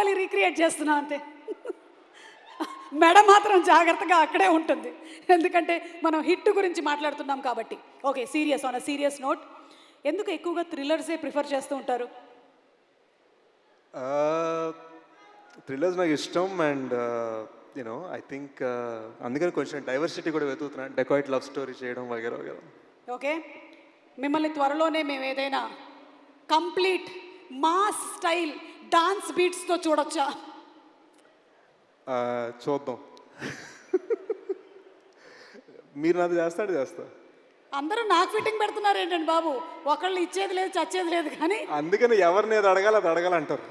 Baahubali recreate చేస్తున్నా అంతే. మెడ మాత్రం జాగ్రత్తగా అక్కడే ఉంటుంది. ఎందుకంటే మనం హిట్ గురించి మాట్లాడుతున్నాం కాబట్టి. Okay serious on a serious note ఎందుకు ఎక్కువగా థ్రిల్లర్సే ప్రిఫర్ చేస్తూ ఉంటారు? థ్రిల్లర్స్ నాకు ఇష్టం అండ్ యూనో ఐ థింక్ అందుకని కొంచెం డైవర్సిటీ కూడా వెతుకుతున్నాను డెకాయిట్ లవ్ స్టోరీ చేయడం వగేరా వగేరా. ఓకే మిమ్మల్ని త్వరలోనే మేము ఏదైనా కంప్లీట్ మాస్ స్టైల్ డాన్స్ బీట్స్తో చూడొచ్చా? చూద్దాం. మీరు నాది చేస్తాడు చేస్తా. అందరూ నాకు ఫిట్టింగ్ పెడుతున్నారు ఏంటండి బాబు? ఒకళ్ళు ఇచ్చేది లేదు చచ్చేది లేదు కానీ. అందుకని ఎవరిని ఏది అడగాలి అది అడగాలంటారు.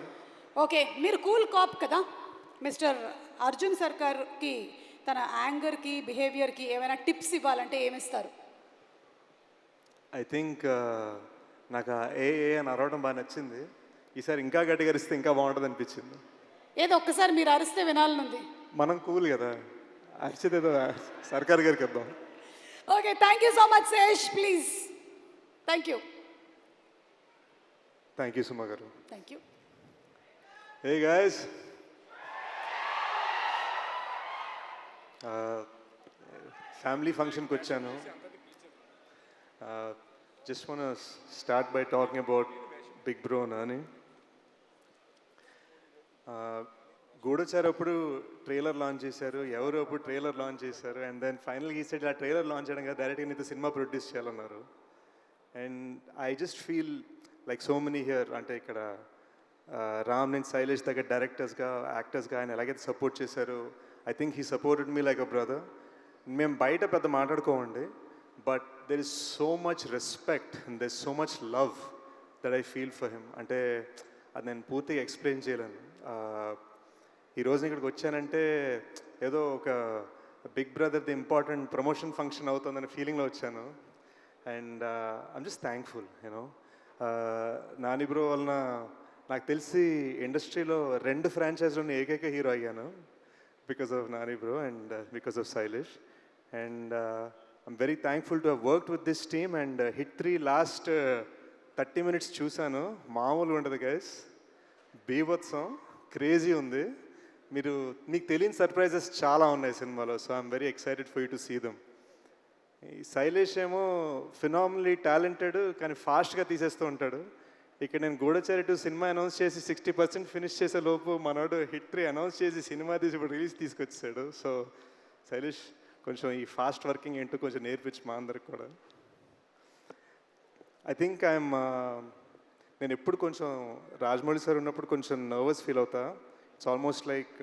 ఓకే మీరు కూల్ కాప్ కదా? మిస్టర్ అర్జున్ సర్కార్కి తన యాంగర్కి బిహేవియర్కి ఏమైనా టిప్స్ ఇవ్వాలంటే ఏమిస్తారు? ఐ థింక్ నాకు ఏ ఏ అని అరవడం బాగా నచ్చింది. ఈసారి ఇంకా గట్టిగరిస్తే ఇంకా బాగుంటుంది అనిపించింది. ఏదో ఒక్కసారి మీరు అరిస్తే వినాలనుంది. మనం కూల్ కదా. అరిచేది ఏదో సర్కార్ గారికి ఇద్దాం okay thank you so much Sesh please thank you thank you Suma garu. Thank you hey guys family ఫంక్షన్కి వచ్చాను. Just one start by talking about big bro అని గూడచారు అప్పుడు ట్రైలర్ లాంచ్ చేశారు ఎవరు అప్పుడు ట్రైలర్ లాంచ్ చేశారు అండ్ దెన్ ఫైనల్గా ఈ సైడ్ ఆ ట్రైలర్ లాంచ్ చేయడం కదా డైరెక్ట్గా నీతో సినిమా ప్రొడ్యూస్ చేయాలన్నారు. And I just feel like so many here అంటే ఇక్కడ రామ్ నేను శైలేష్ దగ్గర డైరెక్టర్స్గా యాక్టర్స్గా ఆయన ఎలాగైతే సపోర్ట్ చేశారు I think he supported me like a brother మేము బయట పెద్ద మాట్లాడుకోమండి. But there is so much respect and there is so much love that I feel for him అంటే అది నేను పూర్తిగా ఎక్స్ప్లెయిన్ చేయలేను. ఈరోజు ఇక్కడికి వచ్చానంటే ఏదో ఒక బిగ్ బ్రదర్ది ఇంపార్టెంట్ ప్రమోషన్ ఫంక్షన్ అవుతుందనే ఫీలింగ్లో వచ్చాను. And I'm just thankful you know Nani bro వలన నాకు తెలిసి ఇండస్ట్రీలో రెండు ఫ్రాంచైజ్లోని ఏకైక హీరో అయ్యాను. Because of Nani bro and because of Shailesh and I'm very thankful to worked with this team and hit three last thirty minutes చూశాను. మామూలు ఉండదు గైస్ బీభత్సం. క్రేజీ ఉంది. మీరు మీకు తెలియని సర్ప్రైజెస్ చాలా ఉన్నాయి సినిమాలో so I'm very excited for you to see them ఈ శైలేష్ ఏమో ఫినామినలీ టాలెంటెడ్ కానీ ఫాస్ట్గా తీసేస్తూ ఉంటాడు. ఇక్కడ నేను గూఢచారి టూ సినిమా అనౌన్స్ చేసి సిక్స్టీ పర్సెంట్ ఫినిష్ చేసే లోపు మనోడు హిట్ త్రీ అనౌన్స్ చేసి సినిమా తీసి ఇప్పుడు రిలీజ్ తీసుకొచ్చాడు. సో శైలేష్ కొంచెం ఈ ఫాస్ట్ వర్కింగ్ ఏంటో కొంచెం నేర్పించి మా అందరికి కూడా. ఐ థింక్ ఐఎమ్ నేను ఎప్పుడు కొంచెం రాజమౌళి సార్ ఉన్నప్పుడు కొంచెం నర్వస్ ఫీల్ అవుతా. ఇట్స్ ఆల్మోస్ట్ లైక్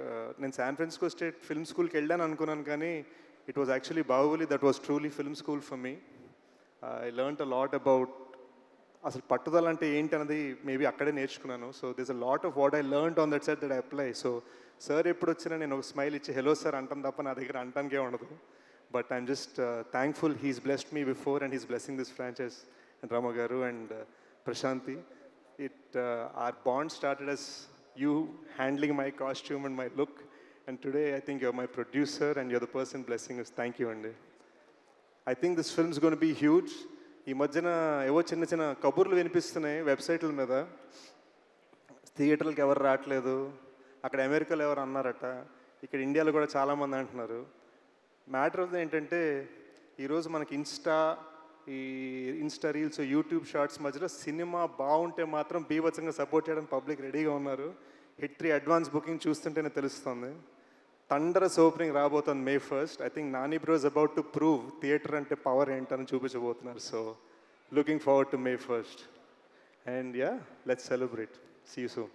నేను శాన్ ఫ్రాన్సిస్కో స్టేట్ ఫిల్మ్ స్కూల్కి వెళ్ళాను అనుకున్నాను కానీ it was actually Baahubali that was truly film school for me I learn a lot about అసలు పట్టుదల అంటే ఏంటి అనేది మేబీ అక్కడే నేర్చుకున్నాను. So this a lot of what I learn on that set that I apply so sir ఎప్పుడు వచ్చినా నేను ఒక స్మైల్ ఇచ్చి హలో సార్ అంటాను తప్ప నా దగ్గర అంటానికే ఉండదు. But I'm just thankful he's blessed me before and he's blessing this franchise and Rama garu and Prashanti it are bond started as you handling my costume and my look and today I think your my producer and your the person blessing is thank you అండి I think this film's gonna be huge ఈ మధ్యన ఏవో చిన్న చిన్న కబుర్లు వినిపిస్తున్నాయి వెబ్సైట్ల మీద. థియేటర్లకు ఎవరు రావట్లేదు. అక్కడ అమెరికాలో ఎవరు అన్నారట. ఇక్కడ ఇండియాలో కూడా చాలామంది అంటున్నారు. మ్యాటర్ ఆఫ్ ఏంటంటే ఈరోజు మనకి ఇన్స్టా ఈ ఇన్స్టా రీల్స్ యూట్యూబ్ షార్ట్స్ మధ్యలో సినిమా బాగుంటే మాత్రం బీభత్సంగా సపోర్ట్ చేయడానికి పబ్లిక్ రెడీగా ఉన్నారు. హిట్ త్రీ అడ్వాన్స్ బుకింగ్ చూస్తుంటేనే తెలుస్తుంది. థండరస్ ఓపెనింగ్ రాబోతుంది May first I think Nani bros about to prove theatre అంటే పవర్ ఏంటని చూపించబోతున్నారు. So looking forward to May first and ya let's celebrate see you soon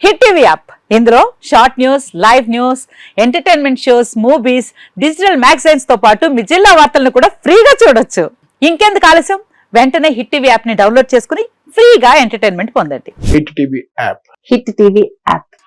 Hit TV app ఇందులో short news live news entertainment shows movies digital మ్యాగజైన్స్తో పాటు మీ జిల్లా వార్తలను కూడా ఫ్రీగా చూడొచ్చు. ఇంకెందుకు ఆలస్యం? వెంటనే హిట్ టీవీ యాప్ని డౌన్లోడ్ చేసుకుని ఫ్రీగా ఎంటర్టైన్మెంట్ పొందండి. Hit TV app Hit TV app